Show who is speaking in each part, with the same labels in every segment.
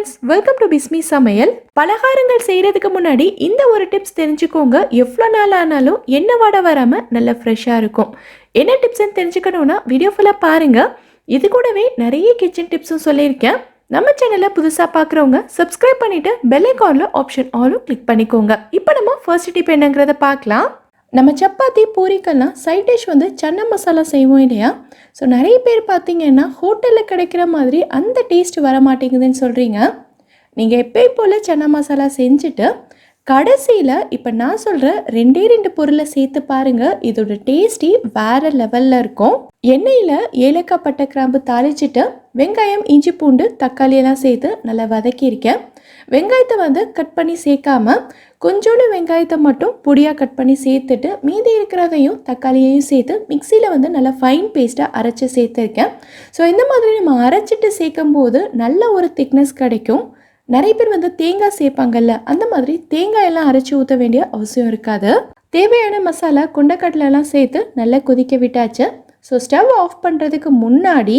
Speaker 1: Friends welcome to Bismi சமையல் பலகாரங்கள் செய்கிறதுக்கு முன்னாடி இந்த ஒரு டிப்ஸ் தெரிஞ்சுக்கோங்க. எவ்வளோ நாள் ஆனாலும் என்ன வாட வராமல் நல்லா ஃப்ரெஷ்ஷாக இருக்கும். என்ன டிப்ஸ்ன்னு தெரிஞ்சுக்கணுன்னா வீடியோ ஃபுல்லாக பாருங்கள் இது கூடவே நிறைய கிச்சன் டிப்ஸும் சொல்லியிருக்கேன். நம்ம சேனலை புதுசாக பார்க்குறவங்க சப்ஸ்கிரைப் பண்ணிவிட்டு பெல் ஐக்கானில் ஆப்ஷன் ஆலும் கிளிக் பண்ணிக்கோங்க. இப்போ நம்ம ஃபர்ஸ்ட் டிப் என்னங்கிறத பார்க்கலாம். நம்ம சப்பாத்தி பூரிக்கெல்லாம் சைட் டிஷ் வந்து சன்ன மசாலா செய்வோம் இல்லையா? ஸோ நிறைய பேர் பார்த்தீங்கன்னா ஹோட்டலில் கிடைக்கிற மாதிரி அந்த டேஸ்ட் வர மாட்டேங்குதுன்னு சொல்கிறீங்க நீங்கள் எப்பயும் போல் சன்னா மசாலா செஞ்சுட்டு கடைசியில் இப்போ நான் சொல்கிற ரெண்டே ரெண்டு பொருளை சேர்த்து பாருங்கள் இதோட டேஸ்டி வேறு லெவலில் இருக்கும். எண்ணெயில் ஏலக்காய் பட்டை கிராம்பு தாளிச்சிட்டு வெங்காயம் இஞ்சி பூண்டு தக்காளியெல்லாம் சேர்த்து நல்லா வதக்கியிருக்கேன். வெங்காயத்தை வந்து கட் பண்ணி சேர்க்காம கொஞ்சோண்டு வெங்காயத்தை மட்டும் பொடியாக கட் பண்ணி சேர்த்துட்டு மீதி இருக்கிறதையும் தக்காளியையும் சேர்த்து மிக்சியில் வந்து நல்லா ஃபைன் பேஸ்ட்டாக அரைச்சி சேர்த்துருக்கேன். ஸோ இந்த மாதிரி நம்ம அரைச்சிட்டு சேர்க்கும் போது நல்ல ஒரு திக்னஸ் கிடைக்கும். நிறைய பேர் வந்து தேங்காய் சேர்ப்பாங்கல்ல அந்த மாதிரி தேங்காய் எல்லாம் அரைச்சி ஊற்ற வேண்டிய அவசியம் இருக்காது. தேவையான மசாலா கொண்டக்கடலைலாம் சேர்த்து நல்லா கொதிக்க விட்டாச்சு. ஸோ ஸ்டவ் ஆஃப் பண்ணுறதுக்கு முன்னாடி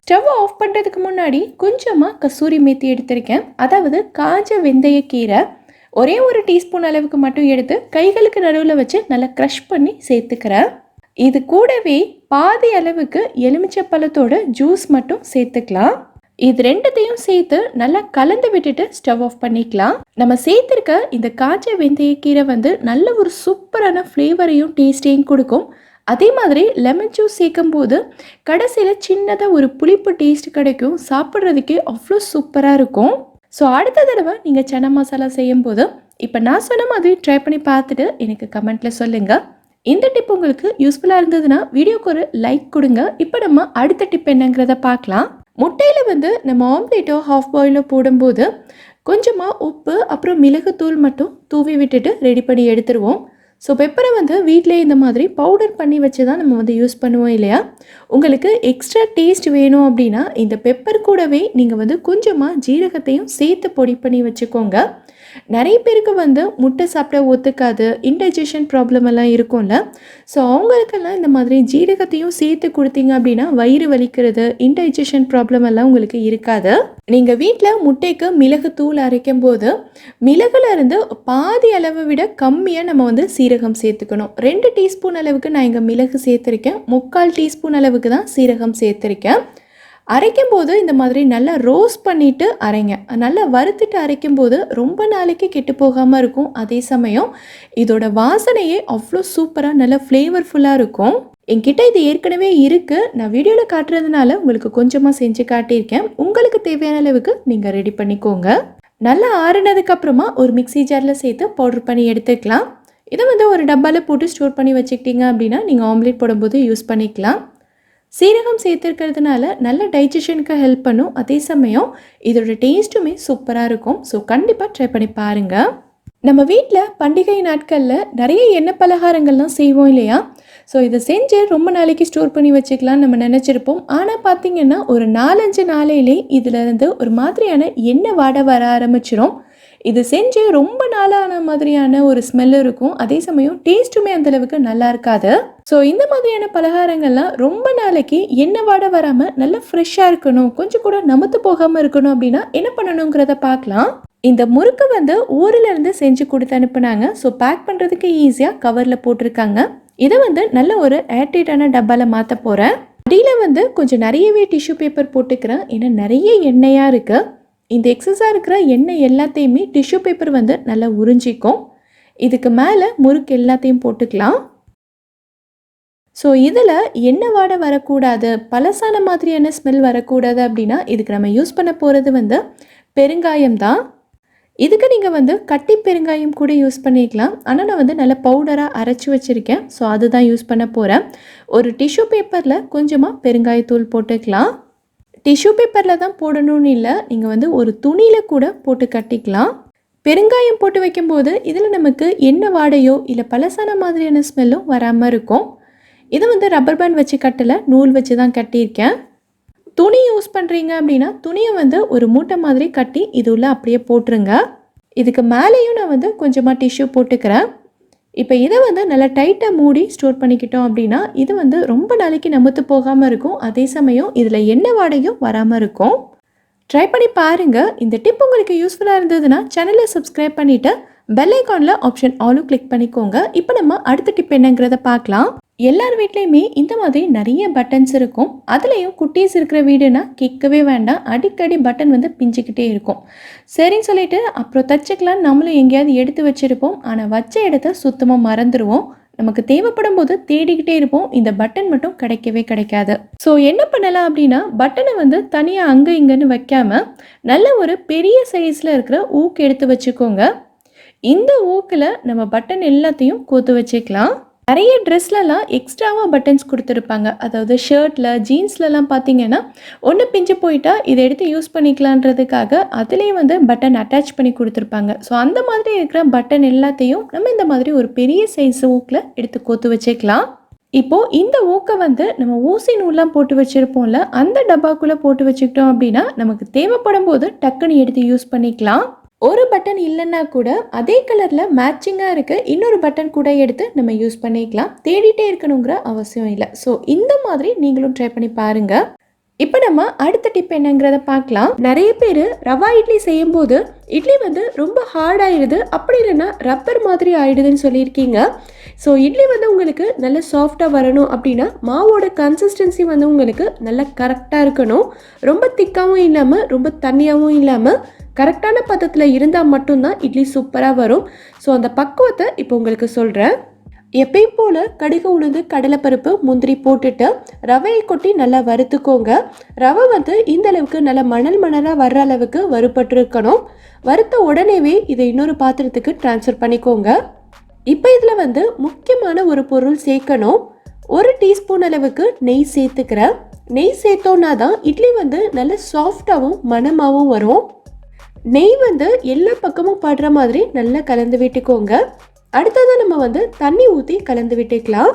Speaker 1: ஸ்டவ் ஆஃப் பண்ணுறதுக்கு முன்னாடி கொஞ்சமாக கசூரி மேத்தி எடுத்திருக்கேன். அதாவது காஞ்ச வெந்தயக்கீரை ஒரே ஒரு டீஸ்பூன் அளவுக்கு மட்டும் எடுத்து கைகளுக்கு நடுவில் வச்சு நல்லா க்ரஷ் பண்ணி சேர்த்துக்கிறேன். இது கூடவே பாதி அளவுக்கு எலுமிச்சை பழத்தோட ஜூஸ் மட்டும் சேர்த்துக்கலாம். இது ரெண்டுத்தையும் சேர்த்து நல்லா கலந்து விட்டுட்டு ஸ்டவ் ஆஃப் பண்ணிக்கலாம். நம்ம சேர்த்துருக்க இந்த காய்ச்ச வெந்தயக்கீரை வந்து நல்ல ஒரு சூப்பரான ஃப்ளேவரையும் டேஸ்டையும் கொடுக்கும். அதே மாதிரி லெமன் ஜூஸ் சேர்க்கும் போது கடைசியில் சின்னதாக ஒரு புளிப்பு டேஸ்ட் கிடைக்கும். சாப்பிட்றதுக்கே அவ்வளோ சூப்பராக இருக்கும். ஸோ அடுத்த தடவை நீங்கள் சன்னா மசாலா செய்யும் போது இப்போ நான் சொன்ன மாதிரி ட்ரை பண்ணி பார்த்துட்டு எனக்கு கமெண்ட்டில் சொல்லுங்கள் இந்த டிப் உங்களுக்கு யூஸ்ஃபுல்லாக இருந்ததுன்னா வீடியோக்கு ஒரு லைக் கொடுங்க. இப்போ நம்ம அடுத்த டிப் என்னங்கிறத பார்க்கலாம். முட்டையில் வந்து நம்ம ஆம்லேட்டோ ஹாஃப் பாயிலோ போடும்போது கொஞ்சமாக உப்பு அப்புறம் மிளகுத்தூள் மட்டும் தூவி விட்டுட்டு ரெடி பண்ணி எடுத்துருவோம். ஸோ பெப்பரை வந்து வீட்டிலே இந்த மாதிரி பவுடர் பண்ணி வச்சு தான் நம்ம வந்து யூஸ் பண்ணுவோம் இல்லையா? உங்களுக்கு எக்ஸ்ட்ரா டேஸ்ட் வேணும் அப்படின்னா இந்த பெப்பர் கூடவே நீங்கள் வந்து கொஞ்சமாக ஜீரகத்தையும் சேர்த்து பொடி பண்ணி வச்சுக்கோங்க. நிறைய பேருக்கு வந்து முட்டை சாப்பிட ஒத்துக்காது இன்டைஜஷன் ப்ராப்ளம் எல்லாம் இருக்கும்ல. ஸோ அவங்களுக்கெல்லாம் இந்த மாதிரி ஜீரகத்தையும் சேர்த்து கொடுத்தீங்க அப்படின்னா வயிறு வலிக்கிறது இன்டைஜஷன் ப்ராப்ளம் எல்லாம் உங்களுக்கு இருக்காது. நீங்கள் வீட்டில் முட்டைக்கு மிளகு தூள் அரைக்கும் போது மிளகுல இருந்து பாதி அளவை விட கம்மியாக நம்ம வந்து சீரகம் சேர்த்துக்கணும். ரெண்டு டீஸ்பூன் அளவுக்கு நான் இங்கே மிளகு சேர்த்துருக்கேன். முக்கால் டீஸ்பூன் அளவுக்கு தான் சீரகம் சேர்த்துருக்கேன். அரைக்கும் போது இந்த மாதிரி நல்லா ரோஸ்ட் பண்ணிவிட்டு அரைங்க. நல்லா வறுத்துட்டு அரைக்கும் போது ரொம்ப நாளைக்கு கெட்டு போகாமல் இருக்கும். அதே சமயம் இதோட வாசனையே அவ்வளோ சூப்பராக நல்லா ஃப்ளேவர்ஃபுல்லாக இருக்கும். என்கிட்ட இது ஏற்கனவே இருக்குது நான் வீடியோவில் காட்டுறதுனால உங்களுக்கு கொஞ்சமாக செஞ்சு காட்டியிருக்கேன். உங்களுக்கு தேவையான அளவுக்கு நீங்கள் ரெடி பண்ணிக்கோங்க. நல்லா ஆறுனதுக்கு அப்புறமா ஒரு மிக்ஸி ஜாரில் சேர்த்து பவுடர் பண்ணி எடுத்துக்கலாம். இதை வந்து ஒரு டப்பாவில் போட்டு ஸ்டோர் பண்ணி வச்சுக்கிட்டீங்க அப்படின்னா நீங்கள் ஆம்லேட் போடும்போது யூஸ் பண்ணிக்கலாம். சீரகம் சேர்த்துருக்கிறதுனால நல்ல டைஜஷனுக்கு ஹெல்ப் பண்ணும். அதே சமயம் இதோட டேஸ்ட்டுமே சூப்பராக இருக்கும். ஸோ கண்டிப்பாக ட்ரை பண்ணி பாருங்கள் நம்ம வீட்டில் பண்டிகை நாட்களில் நிறைய எண்ணெய் பலகாரங்கள்லாம் செய்வோம் இல்லையா? ஸோ இதை செஞ்சு ரொம்ப நாளைக்கு ஸ்டோர் பண்ணி வச்சுக்கலாம்னு நம்ம நினச்சிருப்போம். ஆனால் பார்த்திங்கன்னா ஒரு நாலஞ்சு நாளையிலே இதிலேருந்து ஒரு மாதிரியான எண்ணெய் வாட வர ஆரம்பிச்சிடும் இது செஞ்சு ரொம்ப நாளான மாதிரியான ஒரு ஸ்மெல் இருக்கும். அதே சமயம் டேஸ்ட்டுமே அந்தளவுக்கு நல்லா இருக்காது. ஸோ இந்த மாதிரியான பலகாரங்கள்லாம் ரொம்ப நாளைக்கு எண்ணெய் வாட வராமல் நல்லா ஃப்ரெஷ்ஷாக இருக்கணும். கொஞ்சம் கூட நமத்து போகாமல் இருக்கணும் அப்படின்னா என்ன பண்ணணுங்கிறத பார்க்கலாம். இந்த முறுக்கு வந்து ஊரிலிருந்து செஞ்சு கொடுத்து அனுப்புனாங்க. ஸோ பேக் பண்ணுறதுக்கு ஈஸியாக கவரில் போட்டிருக்காங்க. இதை வந்து நல்ல ஒரு ஏர்டைட்டான டப்பாவில் மாற்ற போகிறேன் அடியில் வந்து கொஞ்சம் நிறையவே டிஷ்யூ பேப்பர் போட்டுக்கிறேன். ஏன்னா நிறைய எண்ணெயாக இருக்குது இந்த எக்ஸஸாக இருக்கிற எண்ணெய் எல்லாத்தையுமே டிஷ்யூ பேப்பர் வந்து நல்லா உறிஞ்சிக்கும். இதுக்கு மேலே முறுக்கு எல்லாத்தையும் போட்டுக்கலாம். ஸோ இதில் எண்ணெய் வாடை வரக்கூடாது பழசான மாதிரியான ஸ்மெல் வரக்கூடாது அப்படின்னா இதுக்கு நம்ம யூஸ் பண்ண போகிறது வந்து பெருங்காயம் தான். இதுக்கு நீங்கள் வந்து கட்டி பெருங்காயம் கூட யூஸ் பண்ணிக்கலாம். ஆனால் நான் வந்து நல்ல பவுடராக அரைச்சி வச்சுருக்கேன். ஸோ அதுதான் யூஸ் பண்ண போகிறேன் ஒரு டிஷ்யூ பேப்பரில் கொஞ்சமாக பெருங்காயத்தூள் போட்டுக்கலாம். டிஷ்யூ பேப்பரில் தான் போடணும்னு இல்லை. நீங்கள் வந்து ஒரு துணியில் கூட போட்டு கட்டிக்கலாம். பெருங்காயம் போட்டு வைக்கும்போது இதில் நமக்கு என்ன வாடையோ இல்லை பழசான மாதிரியான ஸ்மெல்லும் வராமல் இருக்கும். இதை வந்து ரப்பர் பேண்ட் வச்சு கட்டலை நூல் வச்சு தான் கட்டியிருக்கேன். துணி யூஸ் பண்ணுறீங்க அப்படின்னா துணியை வந்து ஒரு மூட்டை மாதிரி கட்டி இது உள்ள அப்படியே போட்டுருங்க. இதுக்கு மேலேயும் நான் வந்து கொஞ்சமாக டிஷ்யூ போட்டுக்கிறேன். இப்போ இதை வந்து நல்லா டைட்டாக மூடி ஸ்டோர் பண்ணிக்கிட்டோம் அப்படின்னா இது வந்து ரொம்ப நாளைக்கு நமுத்து போகாமல் இருக்கும். அதே சமயம் இதில் எண்ணெய் வாடகையும் வராமல் இருக்கும். ட்ரை பண்ணி பாருங்கள் இந்த டிப் உங்களுக்கு யூஸ்ஃபுல்லாக இருந்ததுன்னா சேனலை சப்ஸ்கிரைப் பண்ணிவிட்டு பெல் ஐக்கானில் ஆப்ஷன் ஆலும் கிளிக் பண்ணிக்கோங்க. இப்போ நம்ம அடுத்த டிப் என்னங்கிறத பார்க்கலாம். எல்லார் வீட்லேயுமே இந்த மாதிரி நிறைய பட்டன்ஸ் இருக்கும். அதுலேயும் குட்டீஸ் இருக்கிற வீடுனா கேட்கவே வேண்டாம். அடிக்கடி பட்டன் வந்து பிஞ்சிக்கிட்டே இருக்கும். சரின்னு சொல்லிட்டு அப்புறம் தச்சுக்கலாம். நம்மளும் எங்கேயாவது எடுத்து வச்சுருப்போம். ஆனால் வச்ச இடத்த சுத்தமாக மறந்துடுவோம் நமக்கு தேவைப்படும் போது தேடிக்கிட்டே இருப்போம். இந்த பட்டன் மட்டும் கிடைக்கவே கிடைக்காது. ஸோ என்ன பண்ணலாம் அப்படின்னா பட்டனை வந்து தனியாக அங்கே இங்கேன்னு வைக்காமல் நல்ல ஒரு பெரிய சைஸில் இருக்கிற ஊக்கு எடுத்து வச்சுக்கோங்க. இந்த ஊக்கில் நம்ம பட்டன் எல்லாத்தையும் கோத்து வச்சுக்கலாம். நிறைய ட்ரெஸ்லலாம் எக்ஸ்ட்ராவாக பட்டன்ஸ் கொடுத்துருப்பாங்க. அதாவது ஷர்ட்டில் ஜீன்ஸ்லலாம் பார்த்தீங்கன்னா ஒன்று பிஞ்சு போயிட்டா இதை எடுத்து யூஸ் பண்ணிக்கலான்றதுக்காக அதுலேயே வந்து பட்டன் அட்டாச் பண்ணி கொடுத்துருப்பாங்க. ஸோ அந்த மாதிரி இருக்கிற பட்டன் எல்லாத்தையும் நம்ம இந்த மாதிரி ஒரு பெரிய சைஸ் ஊக்கில் எடுத்து கோத்து வச்சுக்கலாம். இப்போது இந்த ஊக்கை வந்து நம்ம ஊசி நூல்லாம் போட்டு வச்சுருப்போம்ல அந்த டப்பாக்குள்ளே போட்டு வச்சுக்கிட்டோம் அப்படின்னா நமக்கு தேவைப்படும் போது டக்குன்னு எடுத்து யூஸ் பண்ணிக்கலாம். ஒரு பட்டன் இல்லைன்னா கூட அதே கலரில் மேட்சிங்காக இருக்க. இன்னொரு பட்டன் கூட எடுத்து நம்ம யூஸ் பண்ணிக்கலாம். தேடிட்டே இருக்கணுங்கிற அவசியம் இல்லை. ஸோ இந்த மாதிரி நீங்களும் ட்ரை பண்ணி பாருங்கள் இப்போ நம்ம அடுத்த டிப் என்னங்கிறத பார்க்கலாம். நிறைய பேர் ரவா இட்லி செய்யும்போது இட்லி வந்து ரொம்ப ஹார்ட் ஆயிடுது. அப்படி இல்லைன்னா ரப்பர் மாதிரி ஆயிடுதுன்னு சொல்லியிருக்கீங்க. ஸோ இட்லி வந்து உங்களுக்கு நல்ல சாஃப்டாக வரணும் அப்படின்னா மாவோட கன்சிஸ்டன்சி வந்து உங்களுக்கு நல்ல கரெக்டாக இருக்கணும். ரொம்ப திக்காகவும் இல்லாமல் ரொம்ப தண்ணியாகவும் இல்லாமல் கரெக்டான பதத்தில் இருந்தால் மட்டும்தான் இட்லி சூப்பராக வரும். ஸோ அந்த பக்குவத்தை இப்போ உங்களுக்கு சொல்கிறேன் எப்பயும் போல் கடுகு உளுந்து கடலைப்பருப்பு முந்திரி போட்டுட்டு ரவையை கொட்டி நல்லா வறுத்துக்கோங்க. ரவை வந்து இந்த அளவுக்கு நல்லா மணல் மணலாக வர்ற அளவுக்கு வறுபட்டிருக்கணும். வறுத்த உடனேவே இதை இன்னொரு பாத்திரத்துக்கு ட்ரான்ஸ்ஃபர் பண்ணிக்கோங்க. இப்போ இதில் வந்து முக்கியமான ஒரு பொருள் சேர்க்கணும். ஒரு டீஸ்பூன் அளவுக்கு நெய் சேர்த்துக்கிறேன் நெய் சேர்த்தோன்னா தான் இட்லி வந்து நல்ல சாஃப்டாகவும் மணமாகவும் வரும். நெய் வந்து எல்லா பக்கமும் படுற மாதிரி நல்லா கலந்து விட்டுக்கோங்க. அடுத்ததாக நம்ம வந்து தண்ணி ஊற்றி கலந்து விட்டுக்கலாம்.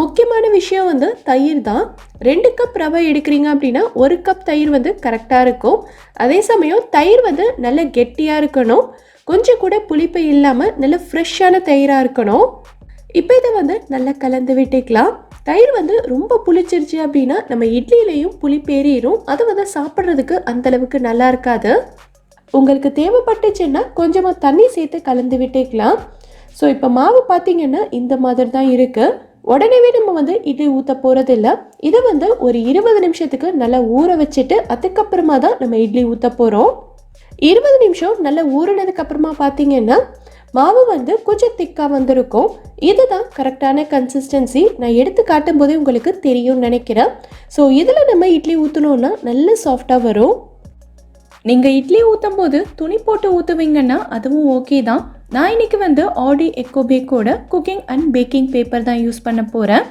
Speaker 1: முக்கியமான விஷயம் வந்து தயிர் தான். ரெண்டு கப் ரவை எடுக்கிறீங்க அப்படின்னா ஒரு கப் தயிர் வந்து கரெக்டாக இருக்கும். அதே சமயம் தயிர் வந்து நல்ல கெட்டியாக இருக்கணும். கொஞ்சம் கூட புளிப்பு இல்லாமல் நல்ல ஃப்ரெஷ்ஷான தயிராக இருக்கணும். இப்போ இதை வந்து நல்லா கலந்து விட்டுக்கலாம். தயிர் வந்து ரொம்ப புளிச்சிருச்சு அப்படின்னா நம்ம இட்லியிலையும் புளிப்பேறிடும் அது வந்து சாப்பிட்றதுக்கு அந்தளவுக்கு நல்லா இருக்காது. உங்களுக்கு தேவைப்பட்டுச்சுன்னா கொஞ்சமாக தண்ணி சேர்த்து கலந்து விட்டுக்கலாம். ஸோ இப்போ மாவு பார்த்தீங்கன்னா இந்த மாதிரி தான் இருக்குது உடனேவே நம்ம வந்து இட்லி ஊற்ற போகிறதில்ல இதை வந்து ஒரு இருபது நிமிஷத்துக்கு நல்லா ஊற வச்சுட்டு அதுக்கப்புறமா தான் நம்ம இட்லி ஊற்ற போகிறோம் இருபது நிமிஷம் நல்லா ஊறினதுக்கு அப்புறமா பார்த்தீங்கன்னா மாவு வந்து கொஞ்சம் திக்காக வந்திருக்கும். இதுதான் கரெக்டான கன்சிஸ்டன்சி நான் எடுத்து காட்டும் போதே உங்களுக்கு தெரியும்னு நினைக்கிறேன். ஸோ இதில் நம்ம இட்லி ஊற்றணுன்னா நல்ல சாஃப்டாக வரும். நீங்கள் இட்லி ஊற்றும் போது துணி போட்டு ஊற்றுவீங்கன்னா அதுவும் ஓகே தான். நான் இன்னைக்கு வந்து ஆடி எக்கோ பேக்கோட குக்கிங் அண்ட் பேக்கிங் பேப்பர் தான் யூஸ் பண்ண போகிறேன்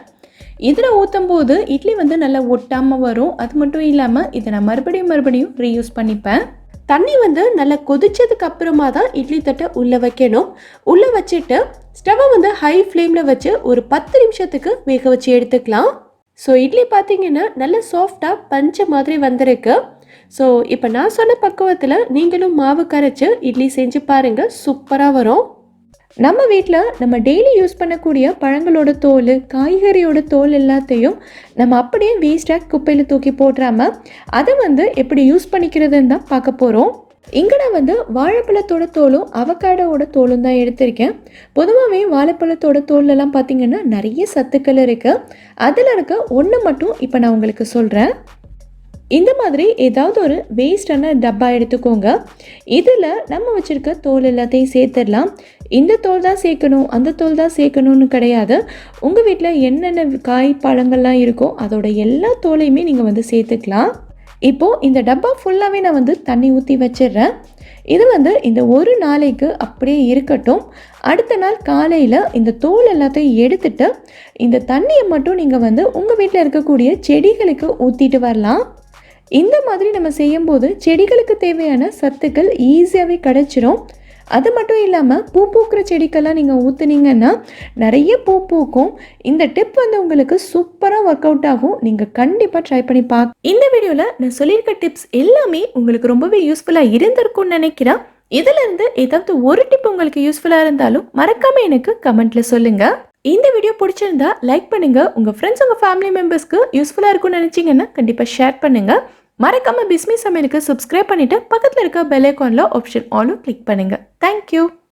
Speaker 1: இதில் ஊற்றும் போது இட்லி வந்து நல்லா ஒட்டாமல் வரும். அது மட்டும் இல்லாமல் இதை நான் மறுபடியும் மறுபடியும் ரீயூஸ் பண்ணிப்பேன். தண்ணி வந்து நல்லா கொதிச்சதுக்கு அப்புறமா தான் இட்லி தட்டை உள்ளே வைக்கணும். உள்ளே வச்சுட்டு ஸ்டவ்வை வந்து ஹை ஃப்ளேமில் வச்சு ஒரு பத்து நிமிஷத்துக்கு வேக வச்சு எடுத்துக்கலாம். ஸோ இட்லி பார்த்தீங்கன்னா நல்ல சாஃப்டாக பஞ்ச மாதிரி வந்திருக்கு. ஸோ இப்போ நான் சொன்ன பக்குவத்தில் நீங்களும் மாவு கரைச்சி இட்லி செஞ்சு பாருங்கள் சூப்பராக வரும். நம்ம வீட்டில் நம்ம டெய்லி யூஸ் பண்ணக்கூடிய பழங்களோட தோல் காய்கறியோட தோல் எல்லாத்தையும் நம்ம அப்படியே வேஸ்ட்டாக குப்பையில் தூக்கி போடுறாமல் அதை வந்து எப்படி யூஸ் பண்ணிக்கிறதுன்னு தான் பார்க்க போகிறோம் இங்கே நான் வந்து வாழைப்பழத்தோட தோலும் அவக்காடோட தோலும் தான் எடுத்திருக்கேன். பொதுவாகவே வாழைப்பழத்தோட தோல்லலாம் பார்த்தீங்கன்னா நிறைய சத்துக்கள் இருக்குது அதில் இருக்க ஒன்று மட்டும் இப்போ நான் உங்களுக்கு சொல்கிறேன் இந்த மாதிரி ஏதாவது ஒரு வேஸ்டான டப்பா எடுத்துக்கோங்க. இதில் நம்ம வச்சுருக்க தோல் எல்லாத்தையும் சேர்த்துடலாம். இந்த தோல் தான் சேர்க்கணும் அந்த தோல் தான் சேர்க்கணும்னு கிடையாது. உங்கள் வீட்டில் என்னென்ன காய் பழங்கள்லாம் இருக்கோ அதோட எல்லா தோலையுமே நீங்கள் வந்து சேர்த்துக்கலாம். இப்போது இந்த டப்பா ஃபுல்லாகவே நான் வந்து தண்ணி ஊற்றி வச்சிடுறேன். இது வந்து இந்த ஒரு நாளைக்கு அப்படியே இருக்கட்டும். அடுத்த நாள் காலையில் இந்த தோல் எல்லாத்தையும் எடுத்துட்டு இந்த தண்ணியை மட்டும் நீங்கள் வந்து உங்கள் வீட்டில் இருக்கக்கூடிய செடிகளுக்கு ஊற்றிட்டு வரலாம். இந்த மாதிரி நம்ம செய்யும்போது செடிகளுக்கு தேவையான சத்துக்கள் ஈஸியாகவே கிடச்சிரும். அது மட்டும் இல்லாமல் பூ பூக்கிற செடிக்கெல்லாம் நீங்கள் ஊற்றுனீங்கன்னா நிறைய பூ பூக்கும். இந்த டிப் வந்து உங்களுக்கு சூப்பராக ஒர்க் அவுட் ஆகும். நீங்கள் கண்டிப்பாக ட்ரை பண்ணி பார்க்க இந்த வீடியோவில் நான் சொல்லியிருக்க டிப்ஸ் எல்லாமே உங்களுக்கு ரொம்பவே யூஸ்ஃபுல்லாக இருந்திருக்கும்னு நினைக்கிறேன். இதிலிருந்து ஏதாவது ஒரு டிப் உங்களுக்கு யூஸ்ஃபுல்லாக இருந்தாலும் மறக்காமல் எனக்கு கமெண்ட்டில் சொல்லுங்கள் இந்த வீடியோ பிடிச்சிருந்தா லைக் பண்ணுங்கள் உங்கள் ஃப்ரெண்ட்ஸ் உங்கள் ஃபேமிலி மெம்பர்ஸ்க்கு யூஸ்ஃபுல்லாக இருக்கும்னு நினச்சிங்கன்னா கண்டிப்பாக ஷேர் பண்ணுங்கள் மறக்காமல் பிஸ்மி சமையலுக்கு சப்ஸ்கிரைப் பண்ணிட்டு பக்கத்தில் இருக்க பெல் ஐக்கானில் ஆப்ஷன் ஆலும் கிளிக் பண்ணுங்க. Thank you